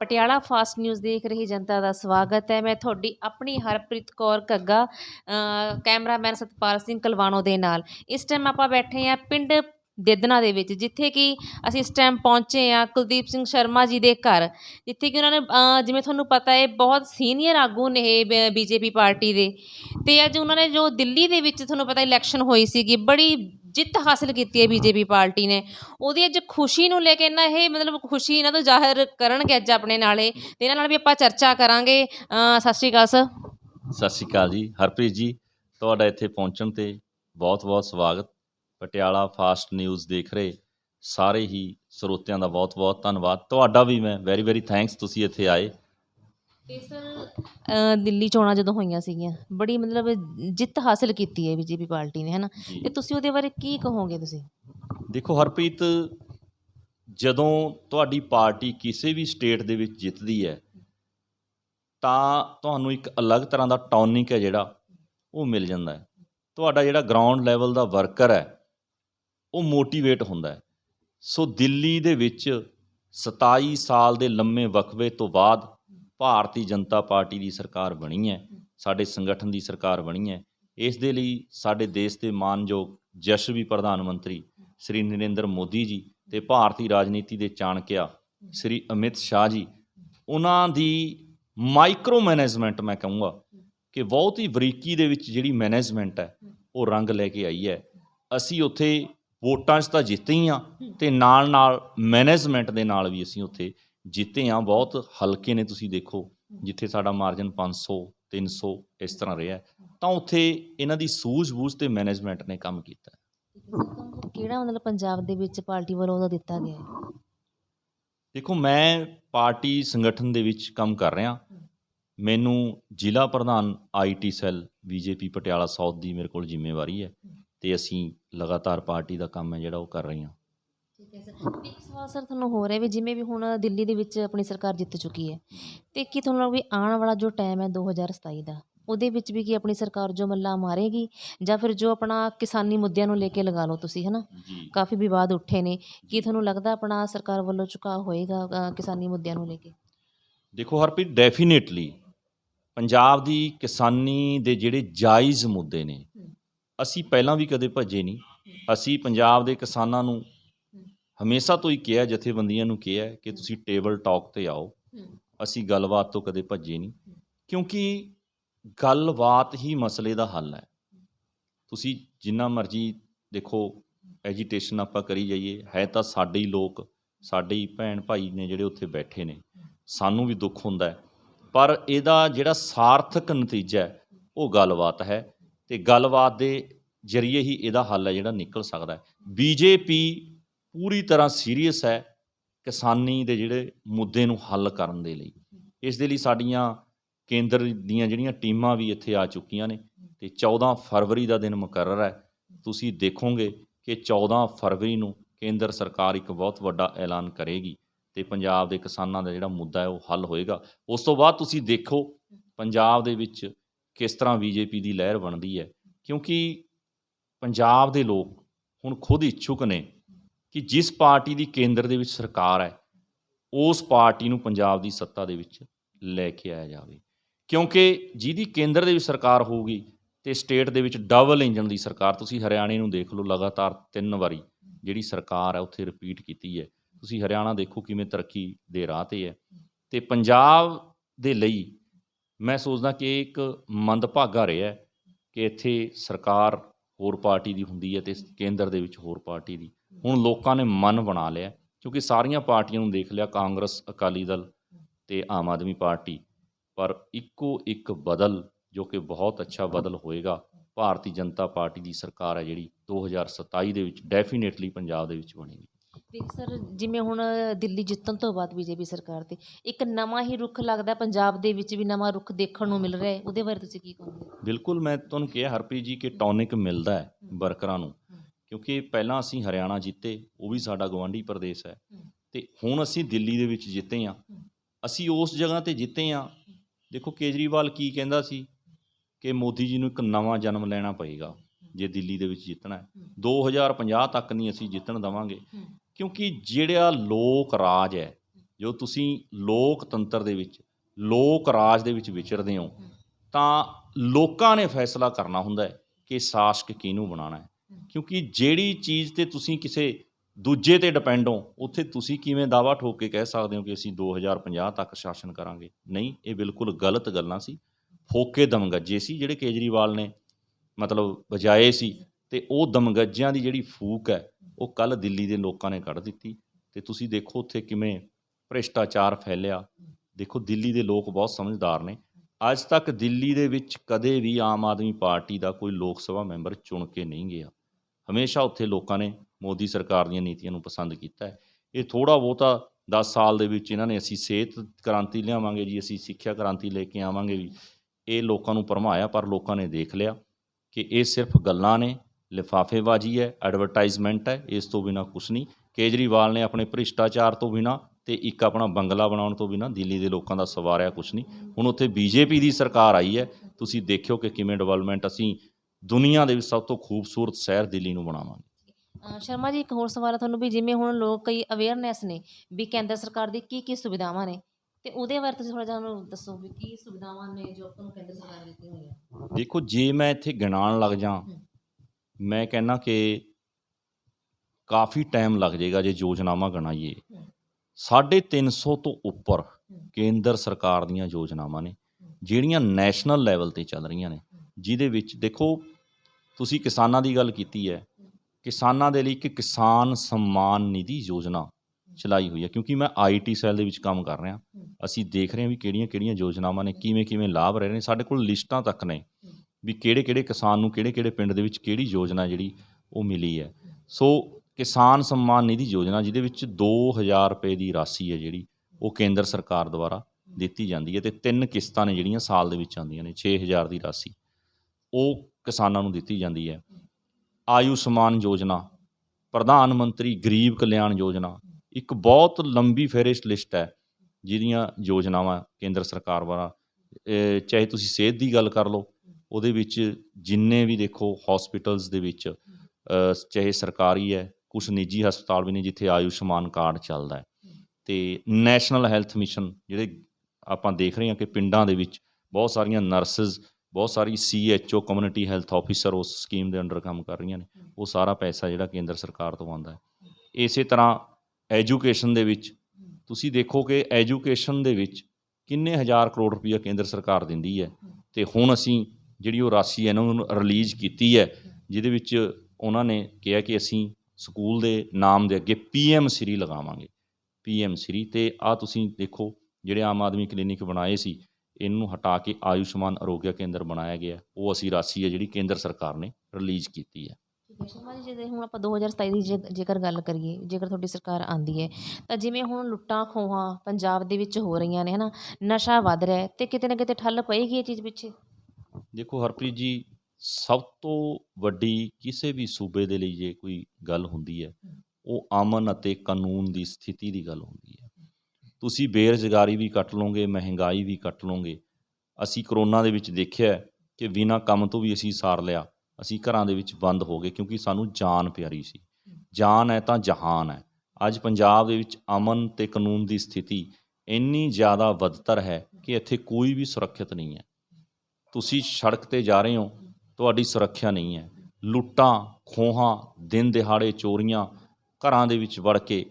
Patiala fast news ਦੇਖ ਰਹੀ ਜਨਤਾ ਦਾ ਸਵਾਗਤ ਹੈ। ਮੈਂ ਤੁਹਾਡੀ ਆਪਣੀ ਹਰਪ੍ਰੀਤ ਕੌਰ ਘੱਗਾ ਕੈਮਰਾਮੈਨ ਸਤਪਾਲ ਸਿੰਘ ਕਲਵਾਣੋ ਦੇ ਨਾਲ। ਇਸ ਟਾਈਮ ਆਪਾਂ ਬੈਠੇ ਹਾਂ ਪਿੰਡ ਦੇਦਨਾ ਦੇ ਵਿੱਚ, ਜਿੱਥੇ ਕਿ ਅਸੀਂ ਇਸ ਟਾਈਮ ਪਹੁੰਚੇ ਹਾਂ ਕੁਲਦੀਪ ਸਿੰਘ ਸ਼ਰਮਾ ਜੀ ਦੇ ਘਰ। ਜਿੱਥੇ ਕਿ ਉਹਨਾਂ ਨੇ ਜਿਵੇਂ ਤੁਹਾਨੂੰ ਪਤਾ ਹੈ, ਬਹੁਤ ਸੀਨੀਅਰ ਆਗੂ ਨੇ ਇਹ ਬੀਜੇਪੀ ਪਾਰਟੀ ਦੇ। ਤੇ ਅੱਜ ਉਹਨਾਂ ਨੇ ਜੋ ਦਿੱਲੀ ਦੇ ਵਿੱਚ ਤੁਹਾਨੂੰ ਪਤਾ ਇਲੈਕਸ਼ਨ ਹੋਈ ਸੀਗੀ, ਬੜੀ ਜਿੱਤ ਹਾਸਲ ਕੀਤੀ ਹੈ ਬੀਜੇਪੀ ਪਾਰਟੀ ਨੇ। ਉਹਦੀ ਅੱਜ ਖੁਸ਼ੀ ਨੂੰ ਲੈ ਕੇ ਇਹਨਾਂ ਇਹ ਮਤਲਬ ਖੁਸ਼ੀ ਇਹਨਾਂ ਤੋਂ ਜ਼ਾਹਿਰ ਕਰਨਗੇ ਅੱਜ ਆਪਣੇ ਨਾਲੇ। ਤੇ ਇਹਨਾਂ ਨਾਲ ਵੀ ਆਪਾਂ ਚਰਚਾ ਕਰਾਂਗੇ। ਸਤਿ ਸ਼੍ਰੀ ਅਕਾਲ, ਸਰ। ਸਤਿ ਸ਼੍ਰੀ ਅਕਾਲ ਜੀ। ਹਰਪ੍ਰੀਤ ਜੀ, ਤੁਹਾਡਾ ਇੱਥੇ ਪਹੁੰਚਣ ਤੇ ਬਹੁਤ-ਬਹੁਤ ਸਵਾਗਤ। ਪਟਿਆਲਾ ਫਾਸਟ ਨਿਊਜ਼ ਦੇਖ ਰਹੇ ਸਾਰੇ ਹੀ ਸਰੋਤਿਆਂ ਦਾ ਬਹੁਤ-ਬਹੁਤ ਧੰਨਵਾਦ। ਤੁਹਾਡਾ ਵੀ ਮੈਂ ਵੈਰੀ ਵੈਰੀ ਥੈਂਕਸ ਤੁਸੀਂ ਇੱਥੇ ਆਏ। ਤੇ ਸਰ ਦਿੱਲੀ ਚੋਣਾਂ ਜਦੋਂ ਹੋਈਆਂ ਸੀਗੀਆਂ ਬੜੀ ਮਤਲਬ ਜਿੱਤ ਹਾਸਲ ਕੀਤੀ ਹੈ ਬੀਜੇਪੀ ਪਾਰਟੀ ਨੇ ਹੈਨਾ? ਤੇ ਤੁਸੀਂ ਉਹਦੇ ਬਾਰੇ ਕੀ ਕਹੋਗੇ ਤੁਸੀਂ? ਦੇਖੋ ਹਰਪ੍ਰੀਤ ਜਦੋਂ ਤੁਹਾਡੀ ਪਾਰਟੀ ਕਿਸੇ ਵੀ ਸਟੇਟ ਦੇ ਵਿੱਚ ਜਿੱਤਦੀ ਹੈ ਤਾਂ ਤੁਹਾਨੂੰ ਇੱਕ ਅਲੱਗ ਤਰ੍ਹਾਂ ਦਾ ਟੌਨਿਕ ਹੈ ਜਿਹੜਾ ਉਹ ਮਿਲ ਜਾਂਦਾ ਹੈ। ਤੁਹਾਡਾ ਜਿਹੜਾ ਗਰਾਊਂਡ ਲੈਵਲ ਦਾ ਵਰਕਰ ਹੈ ਉਹ ਮੋਟੀਵੇਟ ਹੁੰਦਾ ਹੈ। ਸੋ ਦਿੱਲੀ ਦੇ ਵਿੱਚ 27 ਸਾਲ ਦੇ ਲੰਮੇ ਵਕਫੇ ਤੋਂ ਬਾਅਦ ਭਾਰਤੀ ਜਨਤਾ ਪਾਰਟੀ ਦੀ ਸਰਕਾਰ ਬਣੀ ਹੈ, ਸਾਡੇ ਸੰਗਠਨ ਦੀ ਸਰਕਾਰ ਬਣੀ ਹੈ, ਇਸ ਦੇ ਲਈ ਸਾਡੇ ਦੇਸ਼ ਦੇ ਮਾਨਯੋਗ ਜਸਵੀ ਪ੍ਰਧਾਨ ਮੰਤਰੀ ਸ੍ਰੀ ਨਰਿੰਦਰ ਮੋਦੀ ਜੀ ਤੇ ਭਾਰਤੀ ਰਾਜਨੀਤੀ ਦੇ ਚਾਣਕਿਆ ਸ੍ਰੀ ਅਮਿਤ ਸ਼ਾਹ ਜੀ, ਉਹਨਾਂ ਦੀ ਮਾਈਕਰੋ ਮੈਨੇਜਮੈਂਟ ਮੈਂ ਕਹੂੰਗਾ ਕਿ ਬਹੁਤ ਹੀ ਬਰੀਕੀ ਦੇ ਵਿੱਚ ਜਿਹੜੀ ਮੈਨੇਜਮੈਂਟ ਹੈ, ਉਹ ਰੰਗ ਲੈ ਕੇ ਆਈ ਹੈ। ਅਸੀਂ ਉੱਥੇ ਵੋਟਾਂ 'ਚ ਤਾਂ ਜਿੱਤੇ ਹੀ ਆ ਤੇ ਨਾਲ ਨਾਲ ਮੈਨੇਜਮੈਂਟ ਦੇ ਨਾਲ ਵੀ ਅਸੀਂ ਉੱਥੇ ਜਿੱਤੇ ਆ ਬਹੁਤ ਹਲਕੇ ਨੇ ਤੁਸੀਂ ਦੇਖੋ ਜਿੱਥੇ ਸਾਡਾ ਮਾਰਜਨ 500 300 ਇਸ ਤਰ੍ਹਾਂ ਰਿਹਾ। ਤਾਂ ਉੱਥੇ ਇਹਨਾਂ ਦੀ ਸੂਝ-ਬੂਝ ਤੇ ਮੈਨੇਜਮੈਂਟ ਨੇ ਕੰਮ ਕੀਤਾ ਕਿਹੜਾ ਮਤਲਬ ਪੰਜਾਬ ਦੇ ਵਿੱਚ ਪਾਰਟੀ ਵੱਲੋਂ ਉਹਦਾ ਦਿੱਤਾ ਗਿਆ ਹੈ? ਦੇਖੋ ਮੈਂ ਪਾਰਟੀ ਸੰਗਠਨ ਦੇ ਵਿੱਚ ਕੰਮ ਕਰ ਰਿਹਾ। ਮੈਨੂੰ ਜ਼ਿਲ੍ਹਾ ਪ੍ਰਧਾਨ IT cell BJP Patiala south ਦੀ ਮੇਰੇ ਕੋਲ ਜ਼ਿੰਮੇਵਾਰੀ ਹੈ। ਤੇ ਅਸੀਂ ਲਗਾਤਾਰ ਪਾਰਟੀ ਦਾ ਕੰਮ ਹੈ ਜਿਹੜਾ ਉਹ ਕਰ ਰਹੇ ਹਾਂ। ਸਵਾਲ ਸਰ ਤੁਹਾਨੂੰ ਹੋ ਰਿਹਾ ਵੀ ਜਿਵੇਂ ਵੀ ਹੁਣ ਦਿੱਲੀ ਦੇ ਵਿੱਚ ਆਪਣੀ ਸਰਕਾਰ ਜਿੱਤ ਚੁੱਕੀ ਹੈ ਤੇ ਕੀ ਤੁਹਾਨੂੰ ਲੱਗਦਾ ਵੀ ਆਉਣ ਵਾਲਾ ਜੋ ਟਾਈਮ ਹੈ 2027 ਦਾ ਉਹਦੇ ਵਿੱਚ ਵੀ ਕੀ ਆਪਣੀ ਸਰਕਾਰ ਜੋ ਮੱਲਾ ਮਾਰੇਗੀ ਜਾਂ ਫਿਰ ਜੋ ਆਪਣਾ ਕਿਸਾਨੀ ਮੁੱਦਿਆਂ ਨੂੰ ਲੈ ਕੇ ਲਗਾ ਲਓ ਤੁਸੀਂ ਹਨਾ? ਕਾਫੀ ਵਿਵਾਦ ਉੱਠੇ ਨੇ। ਕੀ ਤੁਹਾਨੂੰ ਲੱਗਦਾ ਆਪਣਾ ਸਰਕਾਰ ਵੱਲੋਂ ਝੁਕਾਅ ਹੋਏਗਾ ਅ, ਕਿਸਾਨੀ ਮੁੱਦਿਆਂ ਨੂੰ ਲੈ ਕੇ? ਦੇਖੋ ਹਰਪ੍ਰੀਤ ਡੈਫੀਨੇਟਲੀ ਪੰਜਾਬ ਦੀ ਕਿਸਾਨੀ ਦੇ ਜਿਹੜੇ ਜਾਇਜ਼ ਮੁੱਦੇ ਨੇ ਅਸੀਂ ਪਹਿਲਾਂ ਵੀ ਕਦੇ ਭੱਜੇ ਨਹੀਂ। ਅਸੀਂ ਪੰਜਾਬ ਦੇ ਕਿਸਾਨਾਂ ਨੂੰ ਹਮੇਸ਼ਾ ਤੋਂ ਹੀ ਕਿਹਾ ਜਥੇਬੰਦੀਆਂ ਨੂੰ ਕਿਹਾ ਕਿ ਤੁਸੀਂ ਟੇਬਲ ਟਾਕ ਤੇ ਆਓ। ਅਸੀਂ ਗੱਲਬਾਤ ਤੋਂ ਕਦੇ ਭੱਜੇ ਨਹੀਂ। ਕਿਉਂਕਿ ਗੱਲਬਾਤ ਹੀ ਮਸਲੇ ਦਾ ਹੱਲ ਹੈ। ਤੁਸੀਂ ਜਿੰਨਾ ਮਰਜ਼ੀ ਦੇਖੋ ਐਜੀਟੇਸ਼ਨ ਆਪਾਂ ਕਰੀ ਜਾਈਏ। ਹੈ ਤਾਂ ਸਾਡੇ ਹੀ ਲੋਕ ਸਾਡੇ ਹੀ ਭੈਣ ਭਾਈ ਨੇ ਜਿਹੜੇ ਉੱਥੇ ਬੈਠੇ ਨੇ। ਸਾਨੂੰ ਵੀ ਦੁੱਖ ਹੁੰਦਾ ਹੈ। ਪਰ ਇਹਦਾ ਜਿਹੜਾ ਸਾਰਥਕ ਨਤੀਜਾ ਹੈ ਉਹ ਗੱਲਬਾਤ ਹੈ ਤੇ ਗੱਲਬਾਤ ਦੇ ਜ਼ਰੀਏ ਹੀ ਇਹਦਾ ਹੱਲ ਹੈ ਜਿਹੜਾ ਨਿਕਲ ਸਕਦਾ ਹੈ। ਬੀਜੇਪੀ ਪੂਰੀ ਤਰ੍ਹਾਂ ਸੀਰੀਅਸ ਹੈ ਕਿਸਾਨੀ ਦੇ ਜਿਹੜੇ ਮੁੱਦੇ ਨੂੰ ਹੱਲ ਕਰਨ ਦੇ ਲਈ। ਇਸ ਦੇ ਲਈ ਸਾਡੀਆਂ ਕੇਂਦਰ ਦੀਆਂ ਜਿਹੜੀਆਂ ਟੀਮਾਂ ਵੀ ਇੱਥੇ ਆ ਚੁੱਕੀਆਂ ਨੇ ਤੇ 14 ਫਰਵਰੀ ਦਾ ਦਿਨ ਮੁਕਰਰ ਹੈ। ਤੁਸੀਂ ਦੇਖੋਗੇ ਕਿ 14 ਫਰਵਰੀ ਨੂੰ ਕੇਂਦਰ ਸਰਕਾਰ ਇੱਕ ਬਹੁਤ ਵੱਡਾ ਐਲਾਨ ਕਰੇਗੀ ਤੇ ਪੰਜਾਬ ਦੇ ਕਿਸਾਨਾਂ ਦਾ ਜਿਹੜਾ ਮੁੱਦਾ ਹੈ ਉਹ ਹੱਲ ਹੋਏਗਾ। ਉਸ ਤੋਂ ਬਾਅਦ ਤੁਸੀਂ ਦੇਖੋ ਪੰਜਾਬ ਦੇ ਵਿੱਚ ਕਿਸ ਤਰ੍ਹਾਂ ਬੀਜੇਪੀ ਦੀ ਲਹਿਰ ਬਣਦੀ ਹੈ। ਕਿਉਂਕਿ ਪੰਜਾਬ ਦੇ ਲੋਕ ਹੁਣ ਖੁਦ ਇੱਛੁਕ ਨੇ ਕਿ ਜਿਸ ਪਾਰਟੀ ਦੀ ਕੇਂਦਰ ਦੇ ਵਿੱਚ ਸਰਕਾਰ ਹੈ, ਉਸ ਪਾਰਟੀ ਨੂੰ ਪੰਜਾਬ ਦੀ ਸੱਤਾ ਦੇ ਵਿੱਚ ਲੈ ਕੇ ਆਇਆ ਜਾਵੇ। ਕਿਉਂਕਿ ਜਿਹਦੀ ਕੇਂਦਰ ਦੇ ਵਿੱਚ ਸਰਕਾਰ ਹੋਊਗੀ ਤੇ ਸਟੇਟ ਦੇ ਵਿੱਚ ਡਬਲ ਇੰਜਨ ਦੀ ਸਰਕਾਰ, ਤੁਸੀਂ ਹਰਿਆਣੇ ਨੂੰ ਦੇਖ ਲਓ ਲਗਾਤਾਰ ਤਿੰਨ ਵਾਰੀ ਜਿਹੜੀ ਸਰਕਾਰ ਹੈ, ਉੱਥੇ ਰਿਪੀਟ ਕੀਤੀ ਹੈ। ਤੁਸੀਂ ਹਰਿਆਣਾ ਦੇਖੋ ਕਿਵੇਂ ਤਰੱਕੀ ਦੇ ਰਾਹ ਤੇ ਹੈ। ਤੇ ਪੰਜਾਬ ਦੇ ਲਈ ਮੈਂ ਸੋਚਦਾ ਕਿ ਇਹ ਇੱਕ ਮੰਦਭਾਗਾ ਰਿਹਾ ਕਿ ਇੱਥੇ ਸਰਕਾਰ ਹੋਰ ਪਾਰਟੀ ਦੀ ਹੁੰਦੀ ਹੈ ਤੇ ਕੇਂਦਰ ਦੇ ਵਿੱਚ ਹੋਰ ਪਾਰਟੀ ਦੀ। ਹੁਣ ਲੋਕਾਂ ਨੇ ਮਨ ਬਣਾ ਲਿਆ ਕਿਉਂਕਿ ਸਾਰੀਆਂ ਪਾਰਟੀਆਂ ਨੂੰ ਦੇਖ ਲਿਆ ਕਾਂਗਰਸ ਅਕਾਲੀ ਦਲ ਤੇ ਆਮ ਆਦਮੀ ਪਾਰਟੀ। ਪਰ ਇੱਕੋ ਇੱਕ ਬਦਲ ਜੋ ਕਿ ਬਹੁਤ ਅੱਛਾ ਬਦਲ ਹੋਏਗਾ ਭਾਰਤੀ ਜਨਤਾ ਪਾਰਟੀ ਦੀ ਸਰਕਾਰ ਹੈ ਜਿਹੜੀ 2027 ਦੇ ਵਿੱਚ ਡੈਫੀਨੇਟਲੀ ਪੰਜਾਬ ਦੇ ਵਿੱਚ ਬਣੇਗੀ। ਤੇ ਸਰ ਜਿਵੇਂ ਹੁਣ ਦਿੱਲੀ ਜਿੱਤਣ ਤੋਂ ਬਾਅਦ ਬੀਜੇਪੀ ਸਰਕਾਰ ਤੇ ਇੱਕ ਨਵਾਂ ਹੀ ਰੁਖ ਲੱਗਦਾ ਪੰਜਾਬ ਦੇ ਵਿੱਚ ਵੀ ਨਵਾਂ ਰੁਖ ਦੇਖਣ ਨੂੰ ਮਿਲ ਰਿਹਾ ਹੈ ਉਹਦੇ ਬਾਰੇ ਤੁਸੀਂ ਕੀ ਕਹੋਗੇ? ਬਿਲਕੁਲ ਮੈਂ ਤੁਹਾਨੂੰ ਕਿਹਾ ਹਰਪ੍ਰੀਤ ਜੀ ਕਿ ਟੌਨਿਕ ਮਿਲਦਾ ਹੈ। ਵਰਕਰਾਂ ਨੂੰ। ਕਿਉਂਕਿ ਪਹਿਲਾਂ ਅਸੀਂ ਹਰਿਆਣਾ ਜਿੱਤੇ ਉਹ ਵੀ ਸਾਡਾ ਗਵਾਂਢੀ ਪ੍ਰਦੇਸ਼ ਹੈ। ਤੇ ਹੁਣ ਅਸੀਂ ਦਿੱਲੀ ਦੇ ਵਿੱਚ ਜਿੱਤੇ ਹਾਂ। ਅਸੀਂ ਉਸ ਜਗ੍ਹਾ ਤੇ ਜਿੱਤੇ ਹਾਂ। ਦੇਖੋ ਕੇਜਰੀਵਾਲ ਕੀ ਕਹਿੰਦਾ ਸੀ ਕਿ ਮੋਦੀ ਜੀ ਨੂੰ ਇੱਕ ਨਵਾਂ ਜਨਮ ਲੈਣਾ ਪਏਗਾ ਜੇ ਦਿੱਲੀ ਦੇ ਵਿੱਚ ਜਿੱਤਣਾ ਹੈ। 2050 ਤੱਕ ਨਹੀਂ ਅਸੀਂ ਜਿੱਤਣ ਦਵਾਂਗੇ। ਕਿਉਂਕਿ ਜਿਹੜਾ ਲੋਕ ਰਾਜ ਹੈ ਜੋ ਤੁਸੀਂ ਲੋਕਤੰਤਰ ਦੇ ਵਿੱਚ ਲੋਕ ਰਾਜ ਦੇ ਵਿੱਚ ਵਿਚਰਦੇ ਹੋ। ਤਾਂ ਲੋਕਾਂ ਨੇ ਫੈਸਲਾ ਕਰਨਾ ਹੁੰਦਾ ਹੈ ਕਿ ਸ਼ਾਸਕ ਕਿਹਨੂੰ ਬਣਾਉਣਾ ਹੈ। ਕਿਉਂਕਿ ਜਿਹੜੀ ਚੀਜ਼ ਤੇ ਤੁਸੀਂ ਕਿਸੇ ਦੂਜੇ ਤੇ ਡਿਪੈਂਡ ਹੋ, ਉੱਥੇ ਤੁਸੀਂ ਕਿਵੇਂ ਦਾਵਾ ਠੋਕ ਕੇ ਕਹਿ ਸਕਦੇ ਹੋ ਕਿ ਅਸੀਂ 2050 ਤੱਕ ਸ਼ਾਸਨ ਕਰਾਂਗੇ? ਨਹੀਂ, ਇਹ ਬਿਲਕੁਲ ਗਲਤ ਗੱਲਾਂ ਸੀ। ਫੋਕੇ ਦਮਗੱਜੇ ਸੀ ਜਿਹੜੇ ਕੇਜਰੀਵਾਲ ਨੇ, ਮਤਲਬ ਵਜਾਏ ਸੀ ਤੇ ਉਹ ਦਮਗੱਜਿਆਂ ਦੀ ਜਿਹੜੀ ਫੂਕ ਹੈ, ਉਹ ਕੱਲ ਦਿੱਲੀ ਦੇ ਲੋਕਾਂ ਨੇ ਕੱਢ ਦਿੱਤੀ। ਤੇ ਤੁਸੀਂ ਦੇਖੋ ਉੱਥੇ ਕਿਵੇਂ ਭ੍ਰਿਸ਼ਟਾਚਾਰ ਫੈਲਿਆ। ਦੇਖੋ ਦਿੱਲੀ ਦੇ ਲੋਕ ਬਹੁਤ ਸਮਝਦਾਰ ਨੇ। ਅੱਜ ਤੱਕ ਦਿੱਲੀ ਦੇ ਵਿੱਚ ਕਦੇ ਵੀ ਆਮ ਆਦਮੀ ਪਾਰਟੀ ਦਾ ਕੋਈ ਲੋਕ ਸਭਾ ਮੈਂਬਰ ਚੁਣ ਕੇ ਨਹੀਂ ਗਿਆ। ਹਮੇਸ਼ਾ ਉੱਥੇ ਲੋਕਾਂ ਨੇ ਮੋਦੀ ਸਰਕਾਰ ਦੀਆਂ ਨੀਤੀਆਂ ਨੂੰ ਪਸੰਦ ਕੀਤਾ ਹੈ। ਇਹ ਥੋੜਾ ਬਹੁਤਾ 10 ਸਾਲ ਦੇ ਵਿੱਚ ਇਹਨਾਂ ਨੇ ਅਸੀਂ ਸਿਹਤ ਕ੍ਰਾਂਤੀ ਲਿਆਵਾਂਗੇ ਜੀ, ਅਸੀਂ ਸਿੱਖਿਆ ਕ੍ਰਾਂਤੀ ਲੈ ਕੇ ਆਵਾਂਗੇ ਵੀ ਇਹ ਲੋਕਾਂ ਨੂੰ ਭਰਮਾਇਆ ਪਰ ਲੋਕਾਂ ਨੇ ਦੇਖ ਲਿਆ ਕਿ ਇਹ ਸਿਰਫ ਗੱਲਾਂ ਨੇ, ਲਿਫਾਫੇਬਾਜ਼ੀ ਹੈ, ਐਡਵਰਟਾਈਜ਼ਮੈਂਟ ਹੈ, ਇਸ ਤੋਂ ਬਿਨਾ ਕੁਝ ਨਹੀਂ। ਕੇਜਰੀਵਾਲ ਨੇ ਆਪਣੇ ਭ੍ਰਿਸ਼ਟਾਚਾਰ ਤੋਂ ਬਿਨਾ ਤੇ ਇੱਕ ਆਪਣਾ ਬੰਗਲਾ ਬਣਾਉਣ ਤੋਂ ਬਿਨਾ ਦਿੱਲੀ ਦੇ ਲੋਕਾਂ ਦਾ ਸਵਾਰਿਆ ਕੁਝ ਨਹੀਂ। ਹੁਣ ਉੱਥੇ ਬੀਜੇਪੀ ਦੀ ਸਰਕਾਰ ਆਈ ਹੈ। ਤੁਸੀਂ ਦੇਖਿਓ ਕਿ ਕਿਵੇਂ ਡਿਵੈਲਪਮੈਂਟ ਅਸੀਂ ਦੁਨੀਆ ਦੇ ਵਿੱਚ ਸਭ ਤੋਂ ਖੂਬਸੂਰਤ ਸ਼ਹਿਰ ਦਿੱਲੀ ਨੂੰ ਬਣਾਵਾਂਗੇ। ਅ, ਸ਼ਰਮਾ ਜੀ ਇੱਕ ਹੋਰ ਸਵਾਲ ਆ ਤੁਹਾਨੂੰ ਵੀ ਜਿਵੇਂ ਹੁਣ ਲੋਕ ਕਈ ਅਵੇਅਰਨੈਸ ਨੇ ਵੀ ਕੇਂਦਰ ਸਰਕਾਰ ਦੀ ਕੀ ਕੀ ਸੁਵਿਧਾਵਾਂ ਨੇ ਤੇ ਉਹਦੇ ਬਾਰੇ ਤੁਸੀਂ ਥੋੜਾ ਜਿਹਾ ਉਹਨੂੰ ਦੱਸੋ ਵੀ ਕੀ ਸੁਵਿਧਾਵਾਂ ਨੇ ਜੋ ਆਪਾਂ ਨੂੰ ਕੇਂਦਰ ਸਰਕਾਰ ਨੇ ਦਿੱਤੀਆਂ ਹੋਈਆਂ। ਦੇਖੋ ਜੇ ਮੈਂ ਇੱਥੇ ਗਿਣਾਉਣ ਲੱਗ ਜਾਂ ਮੈਂ ਕਹਿੰਨਾ ਕਿ ਕਾਫੀ ਟਾਈਮ ਲੱਗ ਜਾਏਗਾ ਜੇ ਯੋਜਨਾਵਾਂ ਗਣਾਈਏ। ਹਮ। 350 ਤੋਂ ਉੱਪਰ ਕੇਂਦਰ ਸਰਕਾਰ ਦੀਆਂ ਯੋਜਨਾਵਾਂ ਨੇ ਜਿਹੜੀਆਂ ਨੈਸ਼ਨਲ ਲੈਵਲ ਤੇ ਚੱਲ ਰਹੀਆਂ ਨੇ ਜਿਹਦੇ ਵਿੱਚ ਦੇਖੋ ਤੁਸੀਂ ਕਿਸਾਨਾਂ ਦੀ ਗੱਲ ਕੀਤੀ ਹੈ। ਕਿਸਾਨਾਂ ਦੇ ਲਈ ਇੱਕ ਕਿਸਾਨ ਸਨਮਾਨ ਨਿਧੀ ਯੋਜਨਾ ਚਲਾਈ ਹੋਈ ਹੈ। ਕਿਉਂਕਿ ਮੈਂ ਆਈਟੀ ਸੈੱਲ ਦੇ ਵਿੱਚ ਕੰਮ ਕਰ ਰਿਹਾ। ਅਸੀਂ ਦੇਖ ਰਹੇ ਹਾਂ ਵੀ ਕਿਹੜੀਆਂ-ਕਿਹੜੀਆਂ ਯੋਜਨਾਵਾਂ ਨੇ ਕਿਵੇਂ-ਕਿਵੇਂ ਲਾਭ ਰਹੇ ਨੇ। ਸਾਡੇ ਕੋਲ ਲਿਸਟਾਂ ਤੱਕ ਨੇ ਵੀ ਕਿਹੜੇ-ਕਿਹੜੇ ਕਿਸਾਨ ਨੂੰ ਕਿਹੜੇ-ਕਿਹੜੇ ਪਿੰਡ ਦੇ ਵਿੱਚ ਕਿਹੜੀ ਯੋਜਨਾ ਜਿਹੜੀ ਉਹ ਮਿਲੀ ਹੈ। ਸੋ ਕਿਸਾਨ ਸਨਮਾਨ ਨਿਧੀ ਯੋਜਨਾ ਜਿਹਦੇ ਵਿੱਚ 2000 ਰੁਪਏ ਦੀ ਰਾਸ਼ੀ ਹੈ ਜਿਹੜੀ ਉਹ ਕੇਂਦਰ ਸਰਕਾਰ ਦੁਆਰਾ ਦਿੱਤੀ ਜਾਂਦੀ ਹੈ ਤੇ ਤਿੰਨ ਕਿਸ਼ਤਾਂ ਨੇ ਜਿਹੜੀਆਂ ਸਾਲ ਦੇ ਵਿੱਚ ਆਉਂਦੀਆਂ ਨੇ 6000 ਦੀ ਰਾਸ਼ੀ। ਉਹ ਕਿਸਾਨਾਂ ਨੂੰ ਦਿੱਤੀ ਜਾਂਦੀ ਹੈ। ਆਯੁਸ਼ਮਾਨ ਯੋਜਨਾ, ਪ੍ਰਧਾਨ ਮੰਤਰੀ ਗਰੀਬ ਕਲਿਆਣ ਯੋਜਨਾ, ਇੱਕ ਬਹੁਤ ਲੰਬੀ ਫਹਿਰਿਸਟ ਲਿਸਟ ਹੈ ਜਿਹਦੀਆਂ ਯੋਜਨਾਵਾਂ ਕੇਂਦਰ ਸਰਕਾਰ ਦੁਆਰਾ ਚਾਹੇ ਤੁਸੀਂ ਸਿਹਤ ਦੀ ਗੱਲ ਕਰ ਲਓ, ਉਹਦੇ ਵਿੱਚ ਜਿੰਨੇ ਵੀ ਦੇਖੋ ਹਸਪੀਟਲਸ ਦੇ ਵਿੱਚ ਚਾਹੇ ਸਰਕਾਰੀ ਹੈ ਕੁਝ ਨਿੱਜੀ ਹਸਪਤਾਲ ਵੀ ਨੇ ਜਿੱਥੇ ਆਯੁਸ਼ਮਾਨ ਕਾਰਡ ਚੱਲਦਾ ਹੈ। ਤੇ ਨੈਸ਼ਨਲ ਹੈਲਥ ਮਿਸ਼ਨ, ਜਿਹੜੇ ਆਪਾਂ ਦੇਖ ਰਹੇ ਹਾਂ ਕਿ ਪਿੰਡਾਂ ਦੇ ਵਿੱਚ ਬਹੁਤ ਸਾਰੀਆਂ ਨਰਸਸ ਬਹੁਤ ਸਾਰੀ ਸੀਐਚਓ ਕਮਿਊਨਿਟੀ ਹੈਲਥ ਆਫੀਸਰ ਉਸ ਸਕੀਮ ਦੇ ਅੰਡਰ ਕੰਮ ਕਰ ਰਹੀਆਂ ਨੇ। ਉਹ ਸਾਰਾ ਪੈਸਾ ਜਿਹੜਾ ਕੇਂਦਰ ਸਰਕਾਰ ਤੋਂ ਆਉਂਦਾ ਹੈ। ਇਸੇ ਤਰ੍ਹਾਂ ਐਜੂਕੇਸ਼ਨ ਦੇ ਵਿੱਚ ਤੁਸੀਂ ਦੇਖੋ ਕਿ ਐਜੂਕੇਸ਼ਨ ਦੇ ਵਿੱਚ ਕਿੰਨੇ ਹਜ਼ਾਰ ਕਰੋੜ ਰੁਪਈਆ ਕੇਂਦਰ ਸਰਕਾਰ ਦਿੰਦੀ ਹੈ ਤੇ ਹੁਣ ਅਸੀਂ ਜਿਹੜੀ ਉਹ ਰਾਸ਼ੀ ਹੈ ਨਾ, ਉਹਨੂੰ ਰਿਲੀਜ਼ ਕੀਤੀ ਹੈ, ਜਿਹਦੇ ਵਿੱਚ ਉਹਨਾਂ ਨੇ ਕਿਹਾ ਕਿ ਅਸੀਂ ਸਕੂਲ ਦੇ ਨਾਮ ਦੇ ਅੱਗੇ ਪੀਐਮ ਸ੍ਰੀ ਲਗਾਵਾਂਗੇ। ਪੀਐਮ ਸ੍ਰੀ ਤੇ ਆ ਤੁਸੀਂ ਦੇਖੋ, ਜਿਹੜੇ ਆਮ ਆਦਮੀ ਕਲੀਨਿਕ ਬਣਾਏ ਸੀ ਇਹਨੂੰ ਹਟਾ ਕੇ ਆਯੁਸ਼ਮਾਨ ਅਰੋਗਿਆ ਕੇਂਦਰ ਬਣਾਇਆ ਗਿਆ। ਉਹ ਅਸੀਂ ਰਾਸ਼ੀ ਹੈ ਜਿਹੜੀ ਕੇਂਦਰ ਸਰਕਾਰ ਨੇ ਰਿਲੀਜ਼ ਕੀਤੀ ਹੈ। ਸ਼ਰਮਾ ਜੀ ਜੇ ਹੁਣ ਆਪਾਂ 2027 ਦੀ ਜੇ- ਜੇਕਰ ਗੱਲ ਕਰੀਏ ਜੇਕਰ ਤੁਹਾਡੀ ਸਰਕਾਰ ਆਂਦੀ ਹੈ ਤਾਂ ਜਿਵੇਂ ਹੁਣ ਲੁੱਟਾਂ ਖੋਹਾਂ ਪੰਜਾਬ ਦੇ ਵਿੱਚ ਹੋ ਰਹੀਆਂ ਨੇ ਹਨਾ ਨਸ਼ਾ ਵੱਧ ਰਿਹਾ ਹੈ ਤੇ ਕਿਤੇ ਨਾ ਕਿਤੇ ਠੱਲ ਪਏਗੀ ਇਹ ਚੀਜ਼ ਪਿੱਛੇ? ਦੇਖੋ ਹਰਪ੍ਰੀਤ ਜੀ ਸਭ ਤੋਂ ਵੱਡੀ ਕਿਸੇ ਵੀ ਸੂਬੇ ਦੇ ਲਈ ਜੇ ਕੋਈ ਗੱਲ ਹੁੰਦੀ ਹੈ ਉਹ ਅਮਨ ਅਤੇ ਕਾਨੂੰਨ ਦੀ ਸਥਿਤੀ ਦੀ ਗੱਲ ਹੁੰਦੀ ਹੈ। ਤੁਸੀਂ ਬੇਰੁਜ਼ਗਾਰੀ ਵੀ ਕੱਟ ਲਓਗੇ, ਮਹਿੰਗਾਈ ਵੀ ਕੱਟ ਲਓਗੇ। ਅਸੀਂ ਕਰੋਨਾ ਦੇ ਵਿੱਚ ਦੇਖਿਆ ਕਿ ਬਿਨਾਂ ਕੰਮ ਤੋਂ ਵੀ ਅਸੀਂ ਸਾਰ ਲਿਆ। ਅਸੀਂ ਘਰਾਂ ਦੇ ਵਿੱਚ ਬੰਦ ਹੋ ਗਏ ਕਿਉਂਕਿ ਸਾਨੂੰ ਜਾਨ ਪਿਆਰੀ ਸੀ। ਜਾਨ ਹੈ ਤਾਂ ਜਹਾਨ ਹੈ। ਅੱਜ ਪੰਜਾਬ ਦੇ ਵਿੱਚ ਅਮਨ ਤੇ ਕਾਨੂੰਨ ਦੀ ਸਥਿਤੀ ਇੰਨੀ ਜ਼ਿਆਦਾ ਬਦਤਰ ਹੈ ਕਿ ਇੱਥੇ ਕੋਈ ਵੀ ਸੁਰੱਖਿਅਤ ਨਹੀਂ ਹੈ। ਤੁਸੀਂ ਸੜਕ ਤੇ ਜਾ ਰਹੇ ਹੋ, ਤੁਹਾਡੀ ਸੁਰੱਖਿਆ ਨਹੀਂ ਹੈ। ਲੁੱਟਾਂ, ਖੋਹਾਂ, ਦਿਨ ਦਿਹਾੜੇ ਚੋਰੀਆਂ ਘਰਾਂ ਦੇ ਵਿੱਚ ਵੜ ਕੇ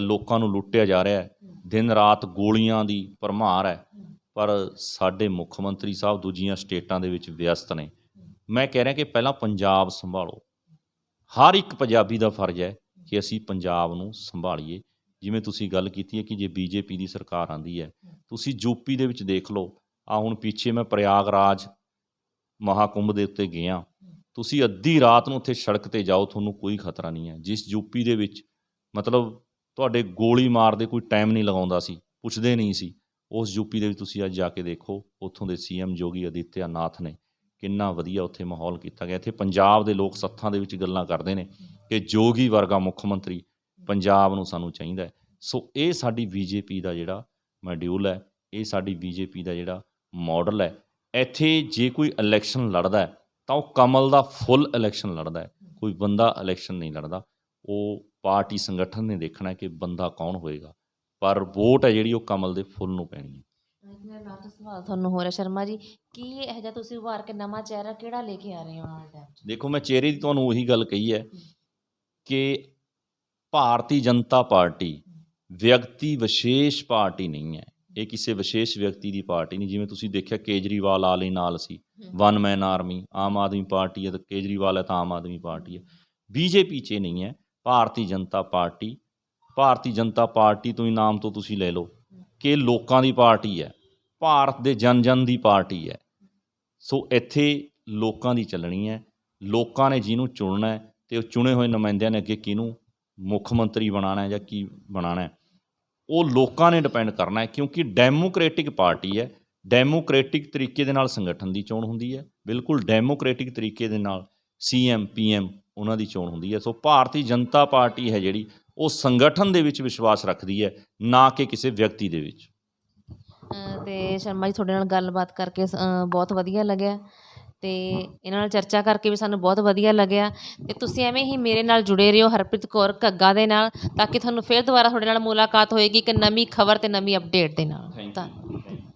ਲੋਕਾਂ ਨੂੰ ਲੁੱਟਿਆ ਜਾ ਰਿਹਾ ਹੈ। ਦਿਨ ਰਾਤ ਗੋਲੀਆਂ ਦੀ ਭਰਮਾਰ ਹੈ, ਪਰ ਸਾਡੇ ਮੁੱਖ ਮੰਤਰੀ ਸਾਹਿਬ ਦੂਜੀਆਂ ਸਟੇਟਾਂ ਦੇ ਵਿੱਚ ਵਿਅਸਤ ਨੇ। ਮੈਂ ਕਹਿ ਰਿਹਾ ਕਿ ਪਹਿਲਾਂ ਪੰਜਾਬ ਸੰਭਾਲੋ। ਹਰ ਇੱਕ ਪੰਜਾਬੀ ਦਾ ਫਰਜ਼ ਹੈ ਕਿ ਅਸੀਂ ਪੰਜਾਬ ਨੂੰ ਸੰਭਾਲੀਏ। ਜਿਵੇਂ ਤੁਸੀਂ ਗੱਲ ਕੀਤੀ ਹੈ ਕਿ ਜੇ ਬੀਜੇਪੀ ਦੀ ਸਰਕਾਰ ਆਂਦੀ ਹੈ, ਤੁਸੀਂ ਯੂਪੀ ਦੇ ਵਿੱਚ ਦੇਖ ਲਓ। ਆ ਹੁਣ ਪਿੱਛੇ ਮੈਂ ਪ੍ਰਯਾਗਰਾਜ ਮਹਾਕੁੰਭ ਦੇ ਉੱਤੇ ਗਿਆ। ਤੁਸੀਂ ਅੱਧੀ ਰਾਤ ਨੂੰ ਉੱਥੇ ਸੜਕ ਤੇ ਜਾਓ, ਤੁਹਾਨੂੰ ਕੋਈ ਖਤਰਾ ਨਹੀਂ ਹੈ। ਜਿਸ ਯੂਪੀ ਦੇ ਵਿੱਚ ਮਤਲਬ ਤੁਹਾਡੇ ਗੋਲੀ ਮਾਰਦੇ ਕੋਈ ਟਾਈਮ ਨਹੀਂ ਲਗਾਉਂਦਾ ਸੀ, ਪੁੱਛਦੇ ਨਹੀਂ ਸੀ। ਉਸ ਯੂਪੀ ਦੇ ਵਿੱਚ ਤੁਸੀਂ ਅੱਜ ਜਾ ਕੇ ਦੇਖੋ, ਉੱਥੋਂ ਦੇ ਸੀਐਮ ਯੋਗੀ ਆਦਿੱਤਿਆ ਨਾਥ ਨੇ ਕਿੰਨਾ ਵਧੀਆ ਉੱਥੇ ਮਾਹੌਲ ਕੀਤਾ ਗਿਆ। ਇੱਥੇ ਪੰਜਾਬ ਦੇ ਲੋਕ ਸੱਥਾਂ ਦੇ ਵਿੱਚ ਗੱਲਾਂ ਕਰਦੇ ਨੇ ਕਿ ਜੋਗੀ ਵਰਗਾ ਮੁੱਖ ਮੰਤਰੀ ਪੰਜਾਬ ਨੂੰ ਸਾਨੂੰ ਚਾਹੀਦਾ ਹੈ। ਸੋ ਇਹ ਸਾਡੀ ਬੀਜੇਪੀ ਦਾ ਜਿਹੜਾ ਮੋਡਿਊਲ ਹੈ, ਇਹ ਸਾਡੀ ਬੀਜੇਪੀ ਦਾ ਜਿਹੜਾ ਮਾਡਲ ਹੈ। ਇੱਥੇ ਜੇ ਕੋਈ ਇਲੈਕਸ਼ਨ ਲੜਦਾ ਹੈ, ਤਾਂ ਉਹ ਕਮਲ ਦਾ ਫੁੱਲ ਇਲੈਕਸ਼ਨ ਲੜਦਾ ਹੈ। ਕੋਈ ਬੰਦਾ ਇਲੈਕਸ਼ਨ ਨਹੀਂ ਲੜਦਾ। ਉਹ ਪਾਰਟੀ ਸੰਗਠਨ ਨੇ ਦੇਖਣਾ ਕਿ ਬੰਦਾ ਕੌਣ ਹੋਏਗਾ ਪਰ ਵੋਟ ਹੈ ਜਿਹੜੀ ਉਹ ਕਮਲ ਦੇ ਫੁੱਲ ਨੂੰ ਪੈਣੀ ਹੈ। ਲਾਸਟ ਸਵਾਲ ਤੁਹਾਨੂੰ ਹੋ ਰਿਹਾ ਸ਼ਰਮਾ ਜੀ ਕੀ ਇਹ ਜਿਹਾ ਤੁਸੀਂ ਉਭਾਰ ਕੇ ਨਵਾਂ ਚਿਹਰਾ ਕਿਹੜਾ ਲੈ ਕੇ ਆ ਰਹੇ ਹੋ ਆਉਣ ਟਾਈਮ ਦੇਖੋ ਮੈਂ ਚਿਹਰੇ ਦੀ ਤੁਹਾਨੂੰ ਉਹੀ ਗੱਲ ਕਹੀ ਹੈ ਕਿ ਭਾਰਤੀ ਜਨਤਾ ਪਾਰਟੀ ਵਿਅਕਤੀ ਵਿਸ਼ੇਸ਼ ਪਾਰਟੀ ਨਹੀਂ ਹੈ। ਇਹ ਕਿਸੇ ਵਿਸ਼ੇਸ਼ ਵਿਅਕਤੀ ਦੀ ਪਾਰਟੀ ਨਹੀਂ। ਜਿਵੇਂ ਤੁਸੀਂ ਦੇਖਿਆ ਕੇਜਰੀਵਾਲ ਆਲੇ ਨਾਲ ਸੀ one man army Aam Aadmi party ਹੈ ਤਾਂ ਕੇਜਰੀਵਾਲ ਹੈ ਤਾਂ ਆਮ ਆਦਮੀ ਪਾਰਟੀ ਹੈ। ਬੀਜੇਪੀ 'ਚ ਨਹੀਂ ਹੈ। ਭਾਰਤੀ ਜਨਤਾ ਪਾਰਟੀ, ਭਾਰਤੀ ਜਨਤਾ ਪਾਰਟੀ ਤੋਂ ਹੀ ਨਾਮ ਤੋਂ ਤੁਸੀਂ ਲੈ ਲਓ ਕਿ ਲੋਕਾਂ ਦੀ ਪਾਰਟੀ ਹੈ, ਭਾਰਤ ਦੇ ਜਨ ਜਨ ਦੀ ਪਾਰਟੀ ਹੈ। ਸੋ ਇੱਥੇ ਲੋਕਾਂ ਦੀ ਚੱਲਣੀ ਹੈ, ਲੋਕਾਂ ਨੇ ਜਿਹਨੂੰ ਚੁਣਨਾ ਹੈ ਤੇ ਉਹ ਚੁਣੇ ਹੋਏ ਨੁਮਾਇੰਦਿਆਂ ਨੇ ਅੱਗੇ ਕਿਹਨੂੰ ਮੁੱਖ ਮੰਤਰੀ ਬਣਾਉਣਾ ਹੈ ਜਾਂ ਕੀ ਬਣਾਉਣਾ ਹੈ, ਉਹ ਲੋਕਾਂ ਨੇ ਡਿਪੈਂਡ ਕਰਨਾ ਹੈ ਕਿਉਂਕਿ ਡੈਮੋਕ੍ਰੈਟਿਕ ਪਾਰਟੀ ਹੈ ਡੈਮੋਕ੍ਰੈਟਿਕ ਤਰੀਕੇ ਦੇ ਨਾਲ ਸੰਗਠਨ ਦੀ ਚੋਣ ਹੁੰਦੀ ਹੈ, ਬਿਲਕੁਲ ਡੈਮੋਕ੍ਰੈਟਿਕ ਤਰੀਕੇ ਦੇ ਨਾਲ ਸੀਐਮ ਪੀਐਮ ਉਹਨਾਂ ਦੀ ਚੋਣ ਹੁੰਦੀ ਹੈ। ਸੋ ਭਾਰਤੀ ਜਨਤਾ ਪਾਰਟੀ ਹੈ ਜਿਹੜੀ ਉਹ ਸੰਗਠਨ ਦੇ ਵਿੱਚ ਵਿਸ਼ਵਾਸ ਰੱਖਦੀ ਹੈ ਨਾ ਕਿ ਕਿਸੇ ਵਿਅਕਤੀ ਦੇ ਵਿੱਚ। ਤੇ ਸ਼ਰਮਾ ਜੀ ਤੁਹਾਡੇ ਨਾਲ ਗੱਲਬਾਤ ਕਰਕੇ ਬਹੁਤ ਵਧੀਆ ਲੱਗਿਆ ਤੇ ਇਹਨਾਂ ਨਾਲ ਚਰਚਾ ਕਰਕੇ ਵੀ ਸਾਨੂੰ ਬਹੁਤ ਵਧੀਆ ਲੱਗਿਆ ਤੇ ਤੁਸੀਂ ਐਵੇਂ ਹੀ ਮੇਰੇ ਨਾਲ ਜੁੜੇ ਰਹੋ ਹਰਪ੍ਰੀਤ ਕੌਰ ਘੱਗਾ ਦੇ ਨਾਲ ਤਾਂ ਕਿ ਤੁਹਾਨੂੰ ਫਿਰ ਦੁਬਾਰਾ ਤੁਹਾਡੇ ਨਾਲ ਮੁਲਾਕਾਤ ਹੋਏਗੀ ਇੱਕ ਨਵੀਂ ਖਬਰ ਤੇ ਨਵੀਂ ਅਪਡੇਟ ਦੇ ਨਾਲ। Thank you. ਧੰਨ-